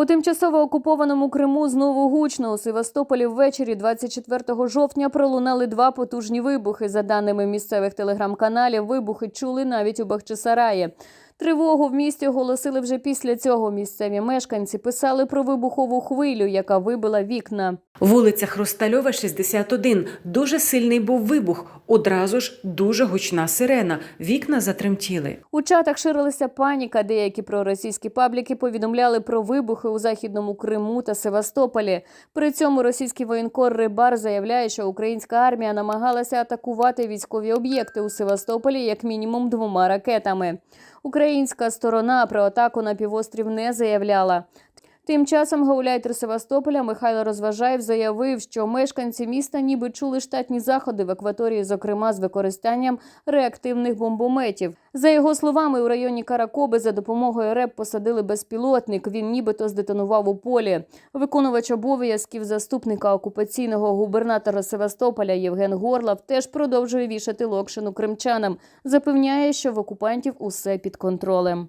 У тимчасово окупованому Криму знову гучно у Севастополі ввечері 24 жовтня пролунали два потужні вибухи. За даними місцевих телеграм-каналів, вибухи чули навіть у Бахчисараї. Тривогу в місті оголосили вже після цього. Місцеві мешканці писали про вибухову хвилю, яка вибила вікна. Вулиця Хрустальова, 61. Дуже сильний був вибух. Одразу ж дуже гучна сирена. Вікна затремтіли. У чатах ширилася паніка. Деякі проросійські пабліки повідомляли про вибухи у західному Криму та Севастополі. При цьому російський воєнкор Рибар заявляє, що українська армія намагалася атакувати військові об'єкти у Севастополі як мінімум двома ракетами. Українська сторона про атаку на півострів не заявляла. Тим часом гауляйтер Севастополя Михайло Розважаєв заявив, що мешканці міста ніби чули штатні заходи в акваторії, зокрема з використанням реактивних бомбометів. За його словами, у районі Каракоби за допомогою РЕП посадили безпілотник. Він нібито здетонував у полі. Виконувач обов'язків заступника окупаційного губернатора Севастополя Євген Горлав теж продовжує вішати локшину кримчанам. Запевняє, що в окупантів усе під контролем.